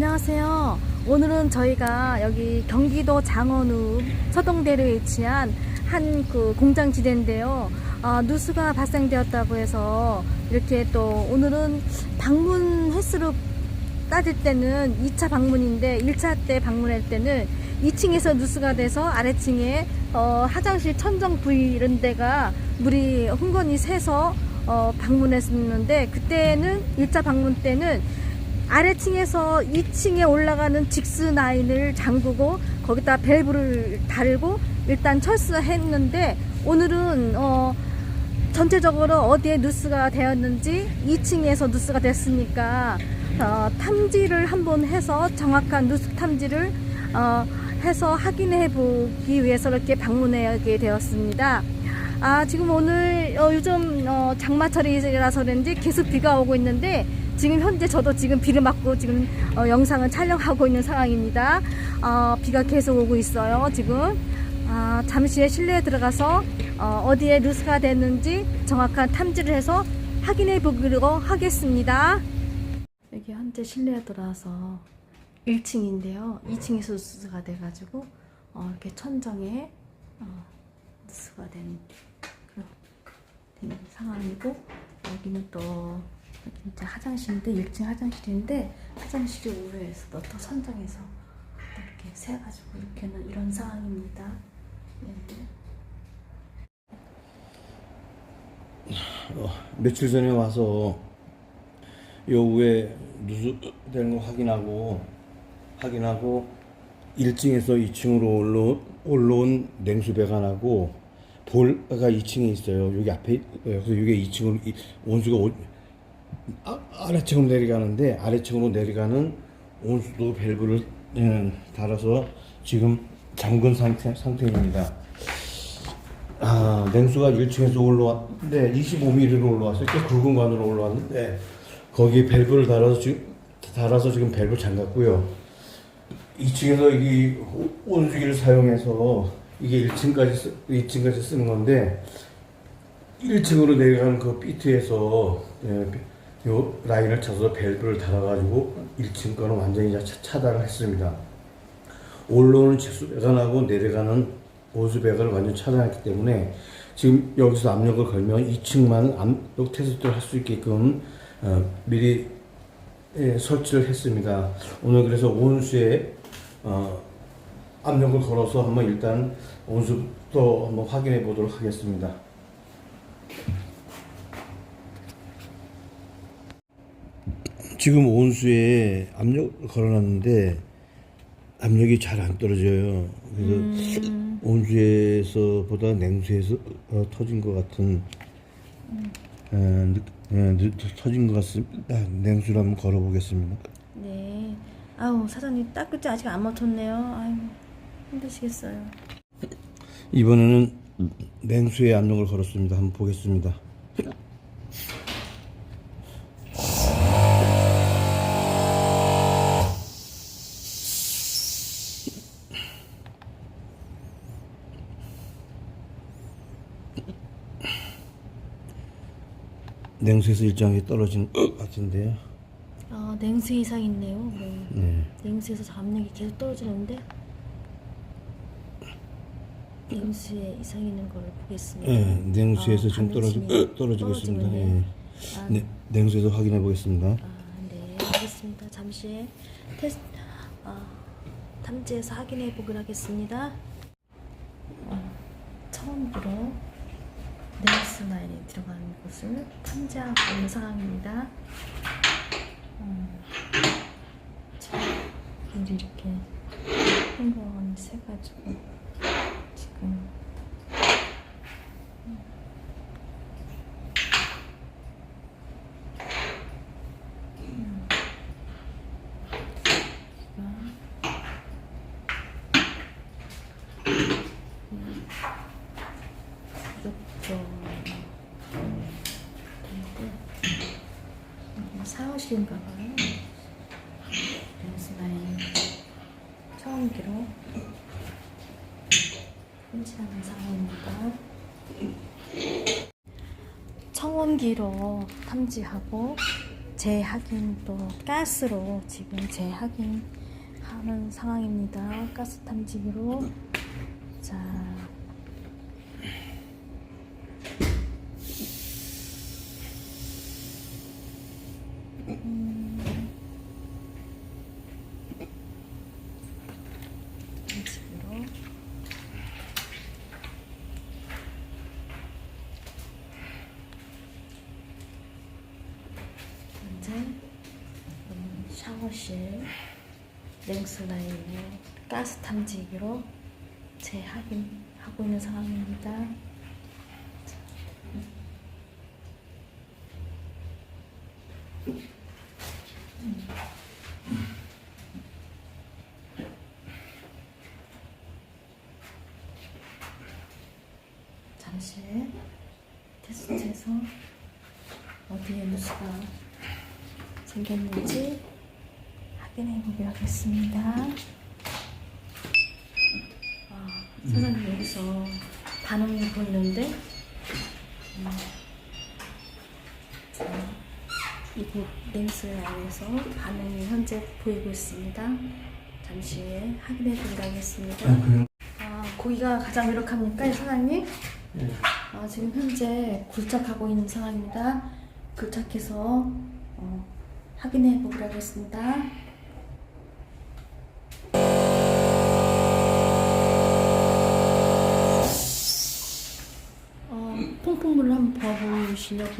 안녕하세요. 오늘은 저희가 여기 경기도 장원읍 서동대로에 위치한 한 그 공장 지대인데요. 아, 누수가 발생되었다고 해서 이렇게 또 오늘은 방문 횟수로 따질 때는 2차 방문인데 1차 때 방문할 때는 2층에서 누수가 돼서 아래층에 어, 화장실 천정 부위 이런 데가 물이 흥건히 새서 어, 방문했었는데 그때는 1차 방문 때는 아래층에서 2층에 올라가는 직스 라인을 잠그고 거기다 밸브를 달고 일단 철수했는데 오늘은 어 전체적으로 어디에 누수가 되었는지 2층에서 누수가 됐으니까 어, 탐지를 한번 해서 정확한 누수 탐지를 어, 해서 확인해 보기 위해서 이렇게 방문하게 되었습니다. 아 지금 오늘 어, 요즘 어, 장마철이라서 그런지 계속 비가 오고 있는데 지금 현재 저도 지금 비를 맞고 지금 어, 영상을 촬영하고 있는 상황입니다. 어, 비가 계속 오고 있어요. 지금 아, 잠시 실내에 들어가서 어, 디에 누수가 됐는지 정확한 탐지를 해서 확인해 보기로 하겠습니다. 여기 현재 실내에 들어와서 1층인데요. 2층에서 누수가 돼가지고 어, 이렇게 천정에 어, 누수가 된, 그런- 된 상황이고 여기는 또 이제 화장실인데 1층 화장실인데 화장실이 우회해서 또 선정해서 이렇게 세가지고 이렇게는 이런 상황입니다. 네. 어, 며칠 전에 와서 요 위에 누수되는 거 확인하고 확인하고 1층에서 2층으로 올라온, 올라온 냉수 배관하고 볼가 2층에 있어요. 여기 앞에 그래서 이게 2층으로 이- 온수가 오- 아, 아래층으로 내려가는데 아래층으로 내려가는 온수도 밸브를 음, 달아서 지금 잠근 상태, 상태입니다. 아, 냉수가 1층에서 올라왔는데 25mm로 올라왔어요. 꽤 굵은 관으로 올라왔는데 거기에 밸브를 달아서 지금 달아서 지금 밸브 잠갔고요. 2층에서 이 온수기를 사용해서 이게 1층까지 쓰, 2층까지 쓰는 건데 1층으로 내려가는 그 비트에서 예, 요 라인을 쳐서 밸브를 달아가지고 1층 거는 완전히 차- 차단을 했습니다. 올라오는 직수 배관하고 내려가는 보수 배관을 완전 차단했기 때문에 지금 여기서 압력을 걸면 2층만 압력 테스트를 할 수 있게끔 어, 미리 예, 설치를 했습니다. 오늘 그래서 온수에 어, 압력을 걸어서 한번 일단 온수부터 한번 확인해 보도록 하겠습니다. 지금 온수에 압력을 걸어놨는데 압력이 잘 안 떨어져요. 그래서 온수에서보다 냉수에서 어, 터진 것 같은 어, 느, 어, 느, 터진 것 같습니다. 냉수를 한번 걸어보겠습니다. 네. 아우 사장님 딱그지 아직 안 맞췄네요. 아유 힘드시겠어요. 이번에는 냉수에 압력을 걸었습니다. 한번 보겠습니다. 냉수에서 일정하게 떨어진 것 같은데요. 아 냉수 이상 있네요. 네. 네. 냉수에서 압력이 계속 떨어지는데 냉수에 이상 있는 걸 보겠습니다. 네, 냉수에서 아, 지금 떨어지, 떨어지고 있습니다. 떨어지고 예. 있네요. 아, 네, 냉수에서 확인해 보겠습니다. 아, 네, 알겠습니다. 잠시 테스트 아, 탐지해서 확인해 보기로 하겠습니다. 어, 처음으로 네이스 라인에 들어가는 탐지하고 있는 상황입니다. 음, 자, 물이 이렇게 한번 새가지고 지금 이렇게 사무실인가 봐요. 연습라인 처음기로 훔치하는 상황입니다. 청원기로 탐지하고 재확인 또 가스로 지금 재확인 하는 상황입니다. 가스 탐지기로 자 탐지기로 현재 음, 샤워실 냉수 라인에 가스 탐지기로 재확인하고 있는 상황입니다. 잠시 테스트해서 어디에 누수가 생겼는지 확인해 보기로 하겠습니다. 아, 사장님 여기서 반응이 보이는데 음, 자, 이곳 렌스 안에서 반응이 현재 보이고 있습니다. 잠시 후에 확인해 보기로 하겠습니다. 아, 그래요? 아, 고기가 가장 유력합니까, 사장님? 예. 아, 지금 현재 굴착하고 있는 상황입니다. 굴착해서 어, 확인해 보기로 하겠습니다. 부어보시려고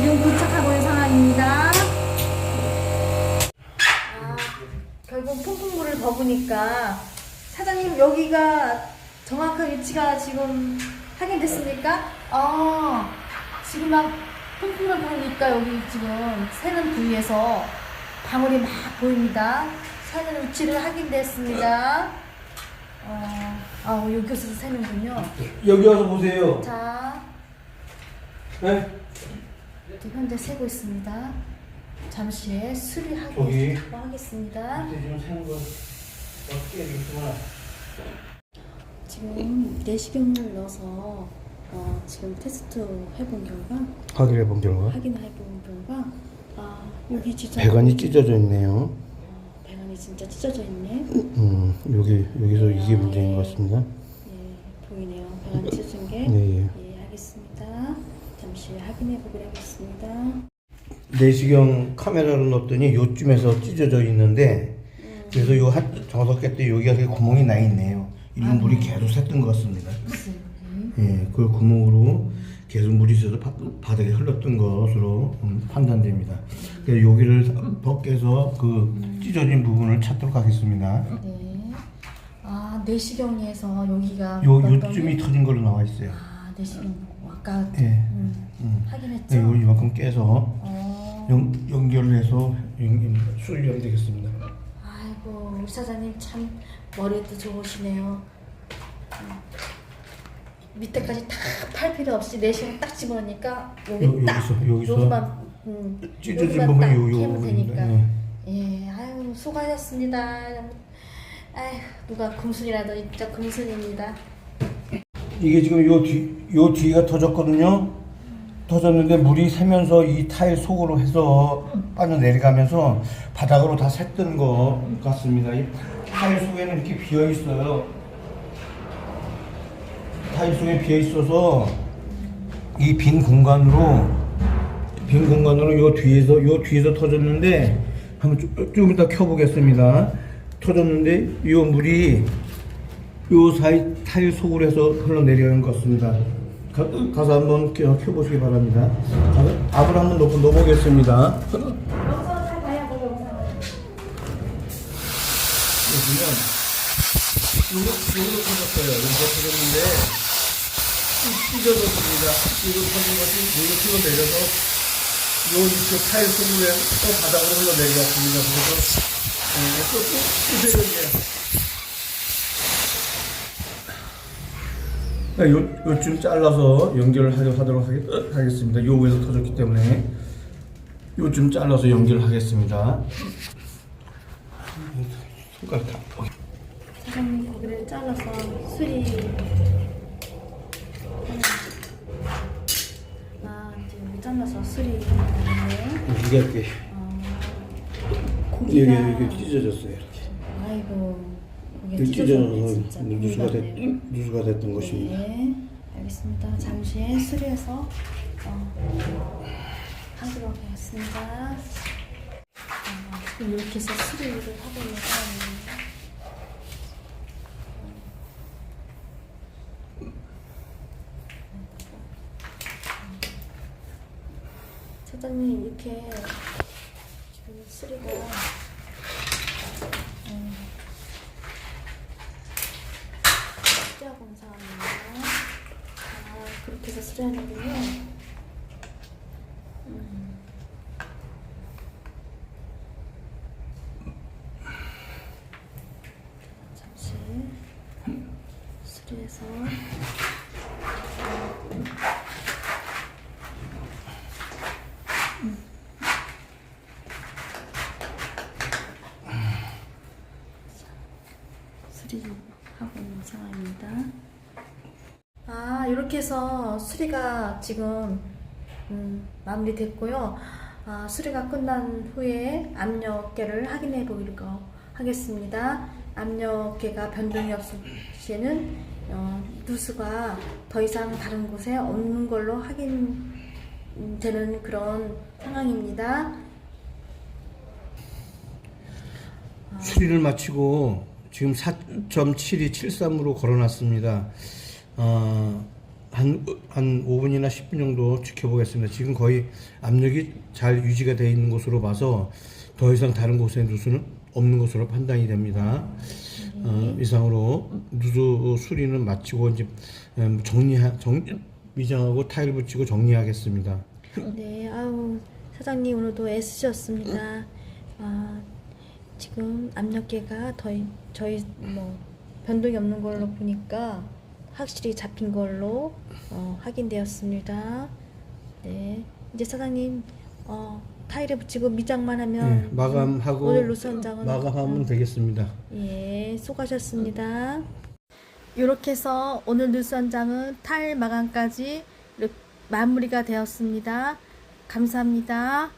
지금 도착하고 있는 상황입니다. 아, 결국 퐁퐁물을 버으니까 사장님 여기가 정확한 위치가 지금 확인됐습니까? 아 지금 막 퐁퐁을 보니까 여기 지금 새는 부위에서 방울이 막 보입니다. 새는 위치를 확인됐습니다. 어, 아 여기서 새는군요. 여기 와서 보세요. 자 네? 지금 현재 세고 있습니다. 잠시 후에 수리하고 저기. 하겠습니다. 이제 지금 거 어떻게. 지금 내시경을 넣어서 어, 지금 테스트 해본 결과 확인해 본 결과 확인해 본 결과 아 여기 진짜 배관이 찢어져 있네요. 어, 배관이 진짜 찢어져 있네. 음, 여기 여기서 이게 문제인 것 같습니다. 예 보이네요. 배관이 찢어진 게. 네, 예. 예 알겠습니다. 잠시 확인해 보기로 하겠습니다. 내시경 카메라를 넣었더니 요쯤에서 찢어져 있는데 그래서 요 한, 정석 때 여기가 이렇게 구멍이 나 있네요. 이런 물이 계속 샜던 것 같습니다. 예, 그 구멍으로 계속 물이 새서 바, 바닥에 흘렀던 것으로 음, 판단됩니다. 그래서 여기를 벗겨서 그 찢어진 부분을 찾도록 하겠습니다. 네. 아 내시경에서 여기가 요 요쯤이 터진 걸로 나와 있어요. 아 내시경 아까 예, 음, 음. 확인했죠. 네, 요 이만큼 깨서 어. 연, 연결을 해서 연- 수리하면 되겠습니다. 아이고 우리 사장님 참 머리도 좋으시네요. 음. 밑에까지 다 팔 필요 없이 내시경 딱 집어넣으니까 여기 요- 딱 여기서- 여기서 여기만 음, 찢어진 여기만 부분이 딱 요- 요 캐면 되니까. 부분입니다. 예, 아유 수고하셨습니다. 아휴 누가 금순이라도 진짜 금순입니다. 이게 지금 요 뒤, 요 뒤가 터졌거든요. 터졌는데 물이 새면서 이 타일 속으로 해서 빠져 내려가면서 바닥으로 다 샜던 것 같습니다. 이 타일 속에는 이렇게 비어 있어요. 타일 속에 비어 있어서 이 빈 공간으로 빈 공간으로 요 뒤에서 요 뒤에서 터졌는데 한번 좀, 좀 이따 켜보겠습니다. 터졌는데 요 물이 요 사이 타일 속으로 해서 흘러내려가는 것 같습니다. 가, 가서 한번 켜, 켜보시기 바랍니다. 압을 한번 넣고 넣어보겠습니다. 보시면 요거 요거 터졌어요. 요거 터졌는데 찢어졌습니다. 이거 터진 것이 물로 흘러 내려서 요 이쪽 타일 속으로 또 바닥으로 흘러 내려왔습니다. 그래서 네, 또또 찢어졌네요. 요, 요쯤 잘라서 연결을 하려- 하도록 하겠, 하겠 습니다. 요 위에서 터졌기 때문에 요쯤 잘라서 연결을 하겠습니다. 손가락 다. 사장님 고기를 잘라서 수리 아 이제 여기 잘라서 수리 이게 이렇게 여기 고기가 여기 찢어졌어요. 이렇게. 아이고 찢어져서 진짜 누수가 됐. 누수가 됐던 것입니다. 네 알겠습니다 잠시 수리해서 어, 하도록 하겠습니다 어, 이렇게 해서 수리를 하고 있는 상황입니다 사장님 이렇게 지금 수리가 음, 수리하고 온 상황입니다. 아그렇게 해서 수리하는군요. 음. 잠시 수리해서 수리하고 있는 상황입니다. 아, 이렇게 해서 수리가 지금 음, 마무리됐고요. 아, 수리가 끝난 후에 압력계를 확인해 보도록 하겠습니다. 압력계가 변동이 없을 시에는 어, 누수가 더 이상 다른 곳에 없는 걸로 확인되는 그런 상황입니다. 수리를 마치고 지금 4.7273으로 걸어놨습니다. 어, 한, 한 5분이나 10분 정도 지켜보겠습니다. 지금 거의 압력이 잘 유지가 되어 있는 것으로 봐서 더 이상 다른 곳에 누수는 없는 것으로 판단이 됩니다. 어, 이상으로 누수 수리는 마치고 이제 음, 정리하, 정, 미장하고 타일 붙이고 정리하겠습니다. 네, 아우 사장님 오늘도 애쓰셨습니다. 아, 지금 압력계가 더 이- 저희 뭐 변동이 없는 걸로 보니까 확실히 잡힌 걸로 어, 확인되었습니다. 네, 이제 사장님 어, 타일에 붙이고 미장만 하면 네, 마감하고 오늘 노수 현장은 마감하면 되겠습니다. 예, 수고하셨습니다. 이렇게 해서 오늘 뉴스 현장은 타일 마감까지 마무리가 되었습니다. 감사합니다.